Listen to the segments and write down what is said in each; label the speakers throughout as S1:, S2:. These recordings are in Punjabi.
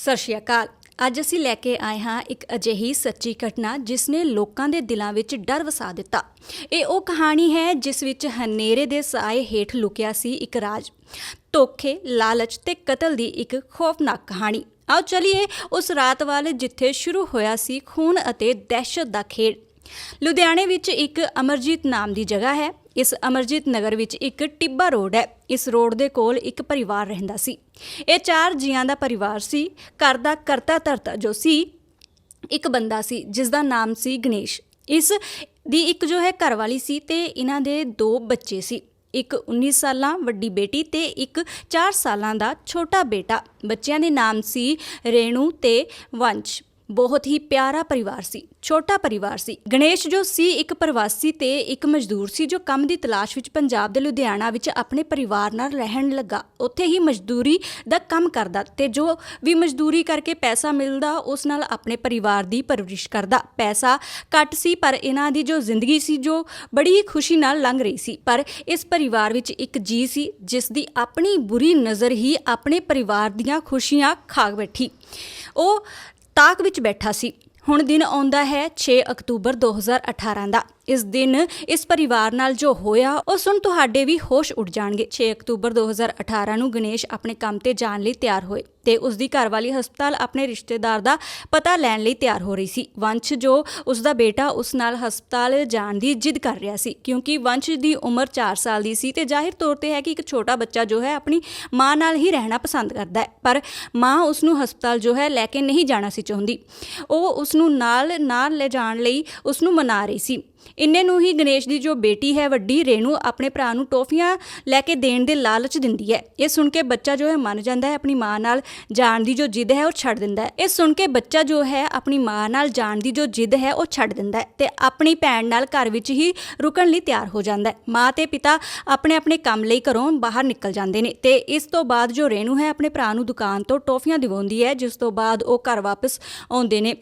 S1: ਸਤਿ ਸ਼੍ਰੀ ਅਕਾਲ। ਅੱਜ ਅਸੀਂ ਲੈ ਕੇ ਆਏ ਹਾਂ ਇੱਕ ਅਜਿਹੀ ਸੱਚੀ ਘਟਨਾ ਜਿਸ ਨੇ ਲੋਕਾਂ ਦੇ ਦਿਲਾਂ ਵਿੱਚ ਡਰ ਵਸਾ ਦਿੱਤਾ। ਇਹ ਉਹ ਕਹਾਣੀ ਹੈ ਜਿਸ ਵਿੱਚ ਹਨੇਰੇ ਦੇ ਸਾਏ ਹੇਠ ਲੁਕਿਆ ਸੀ ਇੱਕ ਰਾਜ। ਧੋਖੇ, ਲਾਲਚ ਤੇ ਕਤਲ ਦੀ ਇੱਕ ਖੌਫਨਾਕ ਕਹਾਣੀ। ਆਓ ਚਲਿਏ ਉਸ ਰਾਤ ਵੱਲ ਜਿੱਥੇ ਸ਼ੁਰੂ ਹੋਇਆ ਸੀ ਖੂਨ ਅਤੇ ਦਹਿਸ਼ਤ ਦਾ ਖੇਡ। ਲੁਧਿਆਣੇ ਵਿੱਚ ਇੱਕ ਅਮਰਜੀਤ ਨਾਮ ਦੀ ਜਗ੍ਹਾ ਹੈ। ਇਸ ਅਮਰਜੀਤ ਨਗਰ ਵਿੱਚ ਇੱਕ ਟਿੱਬਾ ਰੋਡ ਹੈ। ਇਸ ਰੋਡ ਦੇ ਕੋਲ ਇੱਕ ਪਰਿਵਾਰ ਰਹਿੰਦਾ ਸੀ। ਇਹ ਚਾਰ ਜੀਆਂ ਦਾ ਪਰਿਵਾਰ ਸੀ। ਘਰ ਦਾ ਕਰਤਾ ਧਰਤਾ ਜੋ ਸੀ, ਇੱਕ ਬੰਦਾ ਸੀ ਜਿਸ ਦਾ ਨਾਮ ਸੀ ਗਣੇਸ਼। ਇਸ ਦੀ ਇੱਕ ਜੋ ਹੈ ਘਰਵਾਲੀ ਸੀ ਤੇ ਇਹਨਾਂ ਦੇ ਦੋ ਬੱਚੇ ਸੀ। ਇੱਕ 19 ਸਾਲਾਂ, ਵੱਡੀ ਬੇਟੀ ਤੇ ਇੱਕ 4 ਸਾਲਾਂ ਦਾ ਛੋਟਾ ਬੇਟਾ। ਬੱਚਿਆਂ ਦੇ ਨਾਮ ਸੀ ਰੇਣੂ ਤੇ ਵੰਸ਼। ਬਹੁਤ ਹੀ ਪਿਆਰਾ ਪਰਿਵਾਰ ਸੀ, ਛੋਟਾ ਪਰਿਵਾਰ ਸੀ। ਗਣੇਸ਼ ਜੋ ਸੀ ਇੱਕ ਪ੍ਰਵਾਸੀ ਤੇ ਇੱਕ ਮਜ਼ਦੂਰ ਸੀ ਜੋ ਕੰਮ ਦੀ ਤਲਾਸ਼ ਵਿੱਚ ਪੰਜਾਬ ਦੇ ਲੁਧਿਆਣਾ ਵਿੱਚ ਆਪਣੇ ਪਰਿਵਾਰ ਨਾਲ ਰਹਿਣ ਲੱਗਾ। ਉੱਥੇ ਹੀ ਮਜ਼ਦੂਰੀ ਦਾ ਕੰਮ ਕਰਦਾ ਤੇ ਜੋ ਵੀ ਮਜ਼ਦੂਰੀ ਕਰਕੇ ਪੈਸਾ ਮਿਲਦਾ, ਉਸ ਨਾਲ ਆਪਣੇ ਪਰਿਵਾਰ ਦੀ ਪਰਵਰਿਸ਼ ਕਰਦਾ। ਪੈਸਾ ਘੱਟ ਸੀ, ਪਰ ਇਹਨਾਂ ਦੀ ਜੋ ਜ਼ਿੰਦਗੀ ਸੀ, ਜੋ ਬੜੀ ਹੀ ਖੁਸ਼ੀ ਨਾਲ ਲੰਘ ਰਹੀ ਸੀ। ਪਰ ਇਸ ਪਰਿਵਾਰ ਵਿੱਚ ਇੱਕ ਜੀ ਸੀ, ਜਿਸ ਦੀ ਆਪਣੀ ਬੁਰੀ ਨਜ਼ਰ ਹੀ ਆਪਣੇ ਪਰਿਵਾਰ ਦੀਆਂ ਖੁਸ਼ੀਆਂ ਖਾ ਬੈਠੀ। ਉਹ ਤਾਕ ਵਿੱਚ ਬੈਠਾ ਸੀ। ਹੁਣ ਦਿਨ ਆਉਂਦਾ ਹੈ 6 ਅਕਤੂਬਰ 2018 ਦਾ। ਇਸ ਦਿਨ ਇਸ ਪਰਿਵਾਰ ਨਾਲ ਜੋ ਹੋਇਆ, ਉਹ ਸੁਣ ਤੁਹਾਡੇ ਵੀ ਹੋਸ਼ ਉੱਡ ਜਾਣਗੇ। 6 ਅਕਤੂਬਰ 2018 ਨੂੰ ਗਣੇਸ਼ ਆਪਣੇ ਕੰਮ ਤੇ ਜਾਣ ਲਈ ਤਿਆਰ ਹੋਏ ਤੇ ਉਸ ਦੀ ਘਰਵਾਲੀ ਹਸਪਤਾਲ ਆਪਣੇ ਰਿਸ਼ਤੇਦਾਰ ਦਾ ਪਤਾ ਲੈਣ ਲਈ ਤਿਆਰ ਹੋ ਰਹੀ ਸੀ। ਵੰਸ਼ ਜੋ ਉਸ ਦਾ ਬੇਟਾ ਉਸ ਨਾਲ ਹਸਪਤਾਲ ਜਾਣ ਦੀ ਜਿੱਦ ਕਰ ਰਿਹਾ ਸੀ, ਕਿਉਂਕਿ ਵੰਸ਼ ਦੀ ਉਮਰ 4 ਸਾਲ ਦੀ ਸੀ ਤੇ ਜ਼ਾਹਿਰ ਤੌਰ ਤੇ ਹੈ ਕਿ ਇੱਕ ਛੋਟਾ ਬੱਚਾ ਜੋ ਹੈ ਆਪਣੀ ਮਾਂ ਨਾਲ ਹੀ ਰਹਿਣਾ ਪਸੰਦ ਕਰਦਾ ਹੈ, ਪਰ ਮਾਂ ਉਸ ਨੂੰ ਹਸਪਤਾਲ ਜੋ ਹੈ ਲੈ ਕੇ ਨਹੀਂ ਜਾਣਾ ਸੀ ਚਾਹੁੰਦੀ। ਉਹ ਉਸ ਨੂੰ ਨਾਲ ਨਾਲ ਲੈ ਜਾਣ ਲਈ ਉਸ ਨੂੰ ਮਨਾ ਰਹੀ ਸੀ। ਇੰਨੇ ਨੂੰ ਹੀ ਗਣੇਸ਼ ਦੀ ਜੋ ਬੇਟੀ ਹੈ, ਵੱਡੀ ਰੇਣੂ, ਆਪਣੇ ਭਰਾ ਨੂੰ ਟੋਫੀਆਂ ਲੈ ਕੇ ਦੇਣ ਦੇ ਲਾਲਚ ਦਿੰਦੀ ਹੈ। ਇਹ ਸੁਣ ਕੇ ਬੱਚਾ ਜੋ ਹੈ ਮੰਨ ਜਾਂਦਾ ਹੈ, ਆਪਣੀ ਮਾਂ ਨਾਲ ਜਾਣ ਦੀ ਜੋ ਜਿੱਦ ਹੈ, ਉਹ ਛੱਡ ਦਿੰਦਾ ਹੈ। ਇਹ ਸੁਣ ਕੇ ਬੱਚਾ ਜੋ ਹੈ, ਆਪਣੀ ਮਾਂ ਨਾਲ ਜਾਣ ਦੀ ਜੋ ਜਿੱਦ ਹੈ, ਉਹ ਛੱਡ ਦਿੰਦਾ ਹੈ ਤੇ ਆਪਣੀ ਭੈਣ ਨਾਲ ਘਰ ਵਿੱਚ ਹੀ ਰੁਕਣ ਲਈ ਤਿਆਰ ਹੋ ਜਾਂਦਾ ਹੈ। ਮਾਂ ਤੇ ਪਿਤਾ ਆਪਣੇ ਆਪਣੇ ਕੰਮ ਲਈ ਘਰੋਂ ਬਾਹਰ ਨਿਕਲ ਜਾਂਦੇ ਨੇ ਤੇ ਇਸ ਤੋਂ ਬਾਅਦ ਜੋ ਰੇਣੂ ਹੈ, ਆਪਣੇ ਭਰਾ ਨੂੰ ਦੁਕਾਨ ਤੋਂ ਟੋਫੀਆਂ ਦਿਵਾਉਂਦੀ ਹੈ, ਜਿਸ ਤੋਂ ਬਾਅਦ ਉਹ ਘਰ ਵਾਪਸ ਆਉਂਦੇ ਨੇ।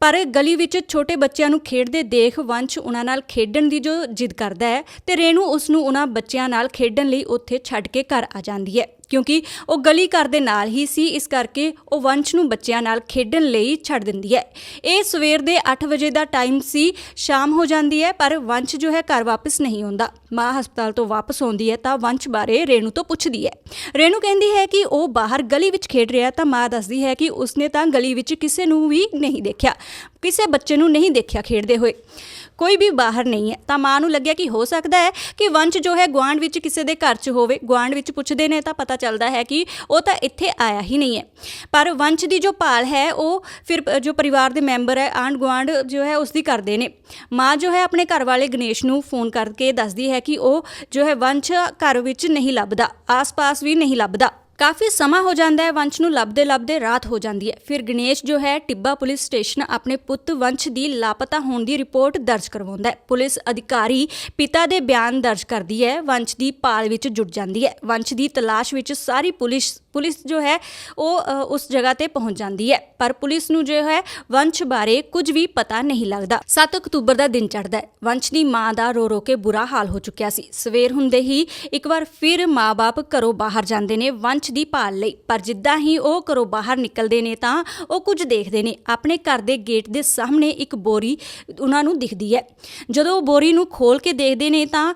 S1: ਪਰ ਗਲੀ ਵਿੱਚ ਛੋਟੇ ਬੱਚਿਆਂ ਨੂੰ ਖੇਡਦੇ ਦੇਖ ਵੰਸ਼ ਉਹਨਾਂ ਨਾਲ ਖੇਡਣ ਦੀ ਜੋ ਜਿੱਦ ਕਰਦਾ ਹੈ ਤੇ ਰੇਣੂ ਉਸ ਨੂੰ ਉਹਨਾਂ ਬੱਚਿਆਂ ਨਾਲ ਖੇਡਣ ਲਈ ਉੱਥੇ ਛੱਡ ਕੇ ਘਰ ਆ ਜਾਂਦੀ ਹੈ। ਕਿਉਂਕਿ ਉਹ ਗਲੀ ਘਰ ਦੇ ਨਾਲ ਹੀ ਸੀ, ਇਸ ਕਰਕੇ ਉਹ ਵੰਸ਼ ਨੂੰ ਬੱਚਿਆਂ ਨਾਲ ਖੇਡਣ ਲਈ ਛੱਡ ਦਿੰਦੀ ਹੈ। ਇਹ ਸਵੇਰ ਦੇ 8 ਵਜੇ ਦਾ ਟਾਈਮ ਸੀ, ਸ਼ਾਮ ਹੋ ਜਾਂਦੀ ਹੈ, ਪਰ ਵੰਸ਼ ਜੋ ਹੈ ਘਰ ਵਾਪਸ ਨਹੀਂ ਆਉਂਦਾ। ਮਾਂ ਹਸਪਤਾਲ ਤੋਂ ਵਾਪਸ ਆਉਂਦੀ ਹੈ ਤਾਂ ਵੰਸ਼ ਬਾਰੇ ਰੇਣੂ ਤੋਂ ਪੁੱਛਦੀ ਹੈ। ਰੇਣੂ ਕਹਿੰਦੀ ਹੈ ਕਿ ਉਹ ਬਾਹਰ ਗਲੀ ਵਿੱਚ ਖੇਡ ਰਿਹਾ ਤਾਂ ਮਾਂ ਦੱਸਦੀ ਹੈ ਕਿ ਉਸਨੇ ਤਾਂ ਗਲੀ ਵਿੱਚ ਕਿਸੇ ਨੂੰ ਵੀ ਨਹੀਂ ਦੇਖਿਆ, ਕਿਸੇ ਬੱਚੇ ਨੂੰ ਨਹੀਂ ਦੇਖਿਆ ਖੇਡਦੇ ਹੋਏ। ਕੋਈ ਵੀ ਬਾਹਰ ਨਹੀਂ ਹੈ, ਤਾਂ ਮਾਂ ਨੂੰ ਲੱਗਿਆ ਕਿ ਹੋ ਸਕਦਾ ਹੈ ਕਿ ਵੰਸ਼ ਜੋ ਹੈ ਗਵਾਂਡ ਵਿੱਚ ਕਿਸੇ ਦੇ ਘਰ 'ਚ ਹੋਵੇ। ਗਵਾਂਡ ਵਿੱਚ ਪੁੱਛਦੇ ਨੇ ਤਾਂ ਪਤਾ ਚੱਲਦਾ ਹੈ ਕਿ ਉਹ ਤਾਂ ਇੱਥੇ ਆਇਆ ਹੀ ਨਹੀਂ ਹੈ। ਪਰ ਵੰਸ਼ ਦੀ ਜੋ ਭਾਲ ਹੈ, ਉਹ ਫਿਰ ਜੋ ਪਰਿਵਾਰ ਦੇ ਮੈਂਬਰ ਹੈ ਆਂਡ ਗਵਾਂਡ ਜੋ ਹੈ ਉਸ ਦੀ ਕਰਦੇ ਨੇ। ਮਾਂ ਜੋ ਹੈ, ਆਪਣੇ ਘਰ ਵਾਲੇ ਗਣੇਸ਼ ਨੂੰ ਫੋਨ ਕਰਕੇ ਦੱਸਦੀ ਹੈ ਕਿ ਉਹ ਜੋ ਹੈ, ਵੰਸ਼ ਘਰ ਵਿੱਚ ਨਹੀਂ ਲੱਭਦਾ, ਆਸ-ਪਾਸ ਵੀ ਨਹੀਂ ਲੱਭਦਾ। ਕਾਫੀ ਸਮਾਂ ਹੋ ਜਾਂਦਾ ਹੈ, ਵੰਸ਼ ਨੂੰ ਲੱਭਦੇ ਲੱਭਦੇ ਰਾਤ ਹੋ ਜਾਂਦੀ ਹੈ। ਫਿਰ ਗਣੇਸ਼ ਜੋ ਹੈ, ਟਿੱਬਾ ਪੁਲਿਸ ਸਟੇਸ਼ਨ ਆਪਣੇ ਪੁੱਤ ਵੰਸ਼ ਦੀ ਲਾਪਤਾ ਹੋਣ ਦੀ ਰਿਪੋਰਟ ਦਰਜ ਕਰਵਾਉਂਦਾ ਹੈ। ਪੁਲਿਸ ਅਧਿਕਾਰੀ ਪਿਤਾ ਦੇ ਬਿਆਨ ਦਰਜ ਕਰਦੀ ਹੈ, ਵੰਸ਼ ਦੀ ਪਾਲ ਵਿੱਚ ਜੁੜ ਜਾਂਦੀ ਹੈ। ਵੰਸ਼ ਦੀ ਤਲਾਸ਼ ਵਿੱਚ ਸਾਰੀ ਪੁਲਿਸ ਪੁਲਿਸ ਜੋ ਹੈ, ਉਹ ਉਸ ਜਗ੍ਹਾ ਤੇ ਪਹੁੰਚ ਜਾਂਦੀ ਹੈ। ਪਰ ਪੁਲਿਸ ਨੂੰ ਜੋ ਹੈ, ਵੰਸ਼ ਬਾਰੇ ਕੁਝ ਵੀ ਪਤਾ ਨਹੀਂ ਲੱਗਦਾ। 7 ਅਕਤੂਬਰ ਦਾ ਦਿਨ ਚੜ੍ਹਦਾ ਹੈ। ਵੰਸ਼ ਦੀ ਮਾਂ ਦਾ ਰੋ ਰੋ ਕੇ ਬੁਰਾ ਹਾਲ ਹੋ ਚੁੱਕਿਆ ਸੀ। ਸਵੇਰ ਹੁੰਦੇ ਹੀ ਇੱਕ ਵਾਰ ਫਿਰ ਮਾਪੇ ਘਰੋਂ ਬਾਹਰ ਜਾਂਦੇ ਨੇ। ਵੰਸ਼ ਦੀ ਭਾਲ ਲਈ। ਪਰ ਜਿੱਦਾਂ ਹੀ ਉਹ ਘਰੋਂ ਬਾਹਰ ਨਿਕਲਦੇ ਨੇ ਤਾਂ ਉਹ ਕੁਝ ਦੇਖਦੇ ਨੇ। ਆਪਣੇ ਘਰ ਦੇ ਗੇਟ ਦੇ ਸਾਹਮਣੇ ਇੱਕ ਬੋਰੀ ਉਹਨਾਂ ਨੂੰ ਦਿਖਦੀ ਹੈ। ਜਦੋਂ ਉਹ ਬੋਰੀ ਨੂੰ ਖੋਲ ਕੇ ਦੇਖਦੇ ਨੇ ਤਾਂ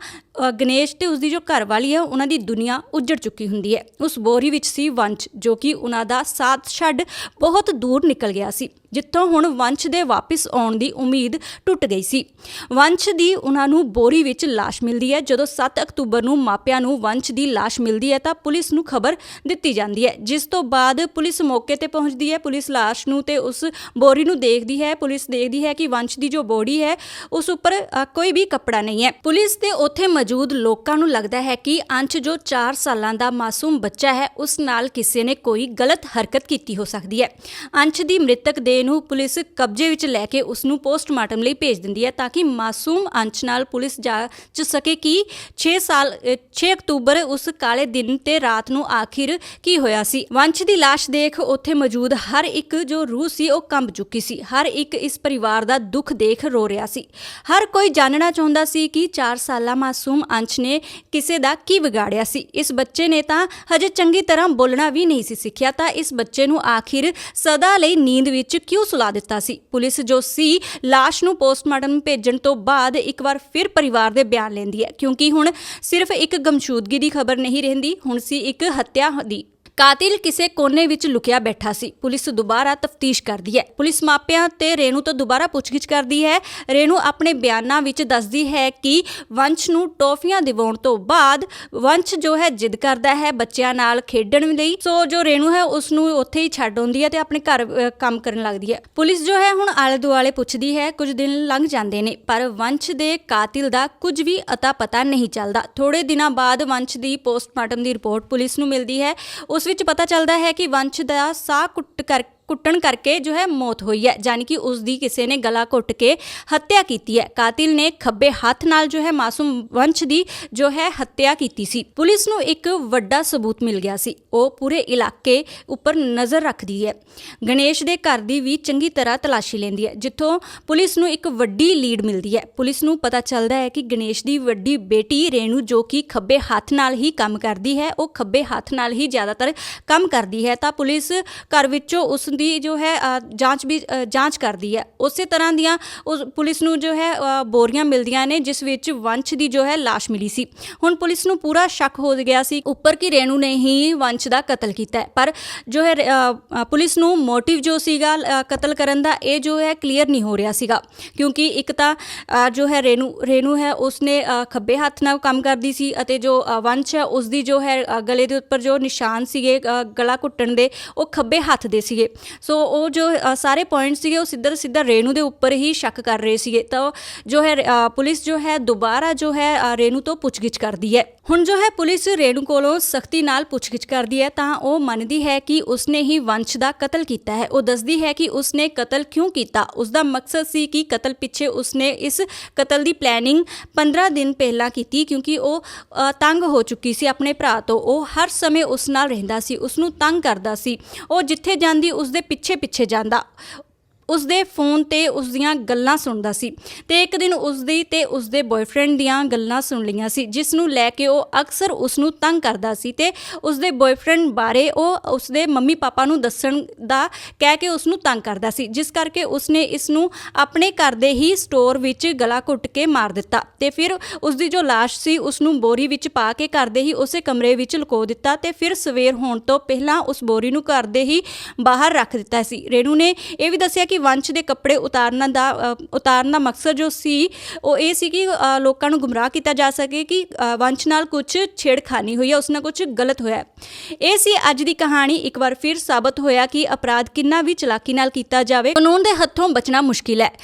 S1: ਗਣੇਸ਼ ਤੇ ਉਸਦੀ ਜੋ ਘਰਵਾਲੀ ਹੈ, ਉਹਨਾਂ ਦੀ ਦੁਨੀਆ ਉੱਜੜ ਚੁੱਕੀ ਹੁੰਦੀ ਹੈ। ਉਸ ਬੋਰੀ ਵਿੱਚ ਸੀ ਵੰਸ਼, ਜੋ ਕਿ ਉਹਨਾਂ ਦਾ ਸਾਥ ਛੱਡ ਬਹੁਤ ਦੂਰ ਨਿਕਲ ਗਿਆ ਸੀ। ਜਿੱਥੋਂ ਹੁਣ ਵੰਸ਼ ਦੇ ਵਾਪਸ ਆਉਣ ਦੀ ਉਮੀਦ ਟੁੱਟ ਗਈ ਸੀ। ਵੰਸ਼ ਦੀ ਉਹਨਾਂ ਨੂੰ ਬੋਰੀ ਵਿੱਚ ਲਾਸ਼ ਮਿਲਦੀ ਹੈ। ਜਦੋਂ 7 ਅਕਤੂਬਰ ਨੂੰ ਮਾਪਿਆਂ ਨੂੰ ਵੰਸ਼ ਦੀ ਲਾਸ਼ ਮਿਲਦੀ ਹੈ, ਤਾਂ ਪੁਲਿਸ ਨੂੰ ਖਬਰ ਦਿੱਤੀ ਜਾਂਦੀ ਹੈ। ਜਿਸ ਤੋਂ ਬਾਅਦ ਪੁਲਿਸ ਮੌਕੇ ਤੇ ਪਹੁੰਚਦੀ ਹੈ। ਪੁਲਿਸ ਲਾਸ਼ ਨੂੰ ਤੇ ਉਸ ਬੋਰੀ ਨੂੰ ਦੇਖਦੀ ਹੈ। ਪੁਲਿਸ ਦੇਖਦੀ ਹੈ ਕਿ ਵੰਸ਼ ਦੀ ਜੋ ਬੋਡੀ ਹੈ, ਉਸ ਉੱਪਰ ਕੋਈ ਵੀ ਕੱਪੜਾ ਨਹੀਂ ਹੈ। ਪੁਲਿਸ ਤੇ ਉੱਥੇ ਮੌਜੂਦ ਲੋਕਾਂ ਨੂੰ ਲੱਗਦਾ ਹੈ ਕਿ ਅੰਸ਼ ਜੋ 4 ਸਾਲਾਂ ਦਾ ਮਾਸੂਮ ਬੱਚਾ ਹੈ, ਉਸ ਨਾਲ ਕਿਸੇ ਨੇ ਕੋਈ ਗਲਤ ਹਰਕਤ ਕੀਤੀ ਹੋ ਸਕਦੀ ਹੈ। ਅੰਸ਼ ਦੀ ਮ੍ਰਿਤਕ ਦੇ ਦੇਹ ਨੂੰ ਪੁਲਿਸ ਕਬਜ਼ੇ ਵਿੱਚ ਲੈ ਕੇ ਉਸ ਨੂੰ ਪੋਸਟਮਾਰਟਮ ਲਈ ਭੇਜ ਦਿੰਦੀ ਹੈ ਤਾਂ ਕਿ ਮਾਸੂਮ ਅੰਸ਼ ਨਾਲ ਪੁਲਿਸ ਜਾਂਚ ਸਕੇ ਕਿ 6 ਸਾਲ 6 ਅਕਤੂਬਰ ਉਸ ਕਾਲੇ ਦਿਨ ਤੇ ਰਾਤ ਨੂੰ ਆਖਿਰ ਕੀ ਹੋਇਆ ਸੀ। ਵੰਸ਼ ਦੀ ਲਾਸ਼ ਦੇਖ ਉੱਥੇ ਮੌਜੂਦ ਹਰ ਇੱਕ ਜੋ ਰੂਹ ਸੀ ਉਹ ਕੰਬ ਚੁੱਕੀ ਸੀ। ਹਰ ਇੱਕ ਇਸ ਪਰਿਵਾਰ ਦਾ ਦੁੱਖ ਦੇਖ ਰੋ ਰਿਹਾ ਸੀ। ਹਰ ਕੋਈ ਜਾਣਨਾ ਚਾਹੁੰਦਾ ਸੀ ਕਿ 4 ਸਾਲਾ ਮਾਸੂਮ ਅੰਸ਼ ਨੇ ਕਿਸੇ ਦਾ ਕੀ ਵਿਗਾੜਿਆ ਸੀ। ਇਸ ਬੱਚੇ ਨੇ ਤਾਂ ਹਜੇ ਚੰਗੀ ਤਰ੍ਹਾਂ ਬੋਲਣਾ ਵੀ ਨਹੀਂ ਸੀ ਸਿੱਖਿਆ ਤਾਂ ਇਸ ਬੱਚੇ ਨੂੰ ਆਖਿਰ ਸਦਾ ਲਈ ਨੀਂਦ ਵਿੱਚ ਕਿਉਂ ਸੁਲਾ ਦਿੱਤਾ ਸੀ? ਪੁਲਿਸ ਜੋ ਸੀ, ਲਾਸ਼ ਨੂੰ ਪੋਸਟਮਾਰਟਮ ਭੇਜਣ ਤੋਂ ਬਾਅਦ ਇੱਕ ਵਾਰ ਫਿਰ ਪਰਿਵਾਰ ਦੇ ਬਿਆਨ ਲੈਂਦੀ ਹੈ। ਕਿਉਂਕਿ ਹੁਣ ਸਿਰਫ ਇੱਕ ਗਮਸ਼ੂਦਗੀ ਦੀ ਖਬਰ ਨਹੀਂ ਰਹਿੰਦੀ, ਹੁਣ ਸੀ ਇੱਕ ਹੱਤਿਆ ਦੀ ਕਾਤਿਲ ਕਿਸੇ ਕੋਨੇ ਵਿੱਚ ਲੁਕਿਆ ਬੈਠਾ ਸੀ। ਪੁਲਿਸ ਦੁਬਾਰਾ ਤਫਤੀਸ਼ ਕਰਦੀ ਹੈ। ਪੁਲਿਸ ਮਾਪਿਆਂ ਤੇ ਰੇਨੂ ਤੋਂ ਦੁਬਾਰਾ ਪੁੱਛਗਿੱਛ ਕਰਦੀ ਹੈ। ਰੇਨੂ ਆਪਣੇ ਬਿਆਨਾਂ ਵਿੱਚ ਦੱਸਦੀ ਹੈ ਕਿ ਵੰਸ਼ ਨੂੰ ਟੌਫੀਆਂ ਦਿਵਾਉਣ ਤੋਂ ਬਾਅਦ ਵੰਸ਼ ਜੋ ਹੈ ਜਿੱਦ ਕਰਦਾ ਹੈ ਬੱਚਿਆਂ ਨਾਲ ਖੇਡਣ ਲਈ। ਸੋ ਜੋ ਰੇਨੂ ਹੈ, ਉਸ ਨੂੰ ਉੱਥੇ ਹੀ ਛੱਡ ਆਉਂਦੀ ਹੈ ਤੇ ਆਪਣੇ ਘਰ ਕੰਮ ਕਰਨ ਲੱਗਦੀ ਹੈ। ਪੁਲਿਸ ਜੋ ਹੈ, ਹੁਣ ਆਲੇ ਦੁਆਲੇ ਪੁੱਛਦੀ ਹੈ। ਕੁਝ ਦਿਨ ਲੰਘ ਜਾਂਦੇ ਨੇ, ਪਰ ਵੰਸ਼ ਦੇ ਕਾਤਿਲ ਦਾ ਕੁਝ ਵੀ ਅਤਾ ਪਤਾ ਨਹੀਂ ਚੱਲਦਾ। ਥੋੜੇ ਦਿਨਾਂ ਬਾਅਦ ਵੰਸ਼ ਦੀ ਪੋਸਟਮਾਰਟਮ ਦੀ ਰਿਪੋਰਟ ਪੁਲਿਸ ਨੂੰ ਮਿਲਦੀ ਹੈ। ਉਸ ਵਿੱਚ ਪਤਾ ਚੱਲਦਾ ਹੈ ਕਿ ਵੰਸ਼ ਦਾ ਸਾਹ ਕੁੱਟ ਕਰ ਕੁੱਟਣ ਕਰਕੇ ਜੋ ਹੈ ਮੌਤ ਹੋਈ ਹੈ ਯਾਨੀ ਕਿ ਉਸ ਦੀ ਕਿਸੇ ਨੇ ਗਲਾ ਘੁੱਟ ਕੇ ਹੱਤਿਆ ਕੀਤੀ ਹੈ। ਕਾਤਿਲ ਨੇ ਖੱਬੇ ਹੱਥ ਨਾਲ ਜੋ ਹੈ ਮਾਸੂਮ ਵੰਸ਼ ਦੀ ਜੋ ਹੈ ਹੱਤਿਆ ਕੀਤੀ ਸੀ। ਪੁਲਿਸ ਨੂੰ ਇੱਕ ਵੱਡਾ ਸਬੂਤ ਮਿਲ ਗਿਆ ਸੀ। ਉਹ ਪੂਰੇ ਇਲਾਕੇ ਉੱਪਰ ਨਜ਼ਰ ਰੱਖਦੀ ਹੈ। ਗਣੇਸ਼ ਦੇ ਘਰ ਦੀ ਵੀ ਚੰਗੀ ਤਰ੍ਹਾਂ ਤਲਾਸ਼ੀ ਲੈਂਦੀ ਹੈ, ਜਿੱਥੋਂ ਪੁਲਿਸ ਨੂੰ ਇੱਕ ਵੱਡੀ ਲੀਡ ਮਿਲਦੀ ਹੈ। ਪੁਲਿਸ ਨੂੰ ਪਤਾ ਚੱਲਦਾ ਹੈ ਕਿ ਗਣੇਸ਼ ਦੀ ਵੱਡੀ ਬੇਟੀ ਰੇਣੂ, ਜੋ ਕਿ ਖੱਬੇ ਹੱਥ ਨਾਲ ਹੀ ਕੰਮ ਕਰਦੀ ਹੈ, ਉਹ ਖੱਬੇ ਹੱਥ ਨਾਲ ਹੀ ਜ਼ਿਆਦਾਤਰ ਕੰਮ ਕਰਦੀ ਹੈ। ਤਾਂ ਪੁਲਿਸ ਘਰ ਵਿੱਚੋਂ ਉਸ ਦੀ ਜੋ ਹੈ ਜਾਂਚ ਵੀ ਜਾਂਚ ਕਰਦੀ ਹੈ। ਉਸੇ ਤਰ੍ਹਾਂ ਦੀਆਂ ਉਸ ਪੁਲਿਸ ਨੂੰ ਜੋ ਹੈ ਬੋਰੀਆਂ ਮਿਲਦੀਆਂ ਨੇ, ਜਿਸ ਵਿੱਚ ਵੰਸ਼ ਦੀ ਜੋ ਹੈ ਲਾਸ਼ ਮਿਲੀ ਸੀ। ਹੁਣ ਪੁਲਿਸ ਨੂੰ ਪੂਰਾ ਸ਼ੱਕ ਹੋ ਗਿਆ ਸੀ, ਉੱਪਰ ਕਿ ਰੇਣੂ ਨੇ ਹੀ ਵੰਸ਼ ਦਾ ਕਤਲ ਕੀਤਾ ਪਰ ਜੋ ਹੈ ਪੁਲਿਸ ਨੂੰ ਮੋਟਿਵ ਜੋ ਸੀਗਾ ਕਤਲ ਕਰਨ ਦਾ, ਇਹ ਜੋ ਹੈ ਕਲੀਅਰ ਨਹੀਂ ਹੋ ਰਿਹਾ ਸੀਗਾ। ਕਿਉਂਕਿ ਇੱਕ ਤਾਂ ਜੋ ਹੈ ਰੇਨੂ ਰੇਨੂ ਹੈ, ਉਸਨੇ ਖੱਬੇ ਹੱਥ ਨਾਲ ਕੰਮ ਕਰਦੀ ਸੀ ਅਤੇ ਜੋ ਵੰਸ਼ ਹੈ ਉਸ ਦੀ ਜੋ ਹੈ ਗਲੇ ਦੇ ਉੱਪਰ ਜੋ ਨਿਸ਼ਾਨ ਸੀਗੇ ਗਲਾ ਘੁੱਟਣ ਦੇ, ਉਹ ਖੱਬੇ ਹੱਥ ਦੇ ਸੀਗੇ। ਸੋ ਉਹ ਜੋ ਸਾਰੇ ਪੁਆਇੰਟ ਸੀਗੇ ਉਹ ਸਿੱਧਾ ਸਿੱਧਾ ਰੇਣੂ ਦੇ ਉੱਪਰ ਹੀ ਸ਼ੱਕ ਕਰ ਰਹੇ ਸੀਗੇ। ਤਾਂ ਜੋ ਹੈ ਪੁਲਿਸ ਜੋ ਹੈ ਦੁਬਾਰਾ ਜੋ ਹੈ ਅ, ਤੋਂ ਪੁੱਛਗਿੱਛ ਕਰਦੀ ਹੈ। ਹੁਣ ਜੋ ਹੈ ਪੁਲਿਸ ਰੇਣੂ ਕੋਲੋਂ ਸਖਤੀ ਨਾਲ ਪੁੱਛਗਿੱਛ ਕਰਦੀ ਹੈ ਤਾਂ ਉਹ ਮੰਨਦੀ ਹੈ ਕਿ ਉਸਨੇ ਹੀ ਵੰਸ਼ ਦਾ ਕਤਲ ਕੀਤਾ ਹੈ। ਉਹ ਦੱਸਦੀ ਹੈ ਕਿ ਉਸਨੇ ਕਤਲ ਕਿਉਂ ਕੀਤਾ? ਉਸਦਾ ਮਕਸਦ ਸੀ ਕਿ ਕਤਲ ਪਿੱਛੇ ਉਸਨੇ ਇਸ ਕਤਲ ਦੀ ਪਲੈਨਿੰਗ 15 ਦਿਨ ਪਹਿਲਾਂ ਕੀਤੀ ਕਿਉਂਕਿ ਉਹ ਤੰਗ ਹੋ ਚੁੱਕੀ ਸੀ ਆਪਣੇ ਭਰਾ ਤੋਂ। ਉਹ ਹਰ ਸਮੇਂ ਉਸ ਨਾਲ ਰਹਿੰਦਾ ਸੀ ਉਸ ਨੂੰ ਤੰਗ ਕਰਦਾ ਸੀ। ਉਹ ਜਿੱਥੇ ਜਾਂਦੀ ਉਸ ਦੇ ਪਿੱਛੇ ਪਿੱਛੇ ਜਾਂਦਾ। ਉਸ ਦੇ ਫੋਨ ਤੇ ਉਸ ਦੀਆਂ ਗੱਲਾਂ ਸੁਣਦਾ ਸੀ ਤੇ ਇੱਕ ਦਿਨ ਉਸ ਦੀ ਤੇ ਉਸ ਦੇ ਬॉयਫ੍ਰੈਂਡ ਦੀਆਂ ਗੱਲਾਂ ਸੁਣ ਲਈਆਂ ਸੀ, ਜਿਸ ਨੂੰ ਲੈ ਕੇ ਉਹ ਅਕਸਰ ਉਸ ਨੂੰ ਤੰਗ ਕਰਦਾ ਸੀ ਤੇ ਉਸ ਦੇ ਬॉयਫ੍ਰੈਂਡ ਬਾਰੇ ਉਹ ਉਸ ਦੇ ਮੰਮੀ ਪਾਪਾ ਨੂੰ ਦੱਸਣ ਦਾ ਕਹਿ ਕੇ ਉਸ ਨੂੰ ਤੰਗ ਕਰਦਾ ਸੀ, ਜਿਸ ਕਰਕੇ ਉਸਨੇ ਇਸ ਨੂੰ ਆਪਣੇ ਘਰ ਦੇ ਹੀ ਸਟੋਰ ਵਿੱਚ ਗਲਾ ਘੁੱਟ ਕੇ ਮਾਰ ਦਿੱਤਾ ਤੇ ਫਿਰ ਉਸ ਦੀ ਜੋ ਲਾਸ਼ ਸੀ ਉਸ ਨੂੰ ਬੋਰੀ ਵਿੱਚ ਪਾ ਕੇ ਘਰ ਦੇ ਹੀ ਉਸੇ ਕਮਰੇ ਵਿੱਚ ਲੁਕੋ ਦਿੱਤਾ ਤੇ ਫਿਰ ਸਵੇਰ ਹੋਣ ਤੋਂ ਪਹਿਲਾਂ ਉਸ ਬੋਰੀ ਨੂੰ ਘਰ ਦੇ ਹੀ ਬਾਹਰ ਰੱਖ ਦਿੱਤਾ ਸੀ। ਰੇਣੂ ਨੇ ਇਹ ਵੀ ਦੱਸਿਆ ਕਿ ਵੰਸ਼ ਦੇ ਕੱਪੜੇ ਉਤਾਰਨ ਦਾ ਉਤਾਰਨ ਦਾ ਮਕਸਦ ਜੋ ਸੀ, ਉਹ ਇਹ ਸੀ ਕਿ ਲੋਕਾਂ ਨੂੰ ਗੁੰਮਰਾਹ ਕੀਤਾ ਜਾ ਸਕੇ ਕਿ ਵੰਸ਼ ਨਾਲ ਕੁਝ ਛੇੜਖਾਨੀ ਹੋਈ ਹੈ, ਉਸ ਨਾਲ ਕੁਝ ਗਲਤ ਹੋਇਆ ਇਹ ਸੀ ਅੱਜ ਦੀ ਕਹਾਣੀ। ਇੱਕ ਵਾਰ ਫਿਰ ਸਾਬਤ ਹੋਇਆ ਕਿ ਅਪਰਾਧ ਕਿੰਨਾ ਵੀ ਚਲਾਕੀ ਨਾਲ ਕੀਤਾ ਜਾਵੇ, ਕਾਨੂੰਨ ਦੇ ਹੱਥੋਂ ਬਚਣਾ ਮੁਸ਼ਕਿਲ ਹੈ।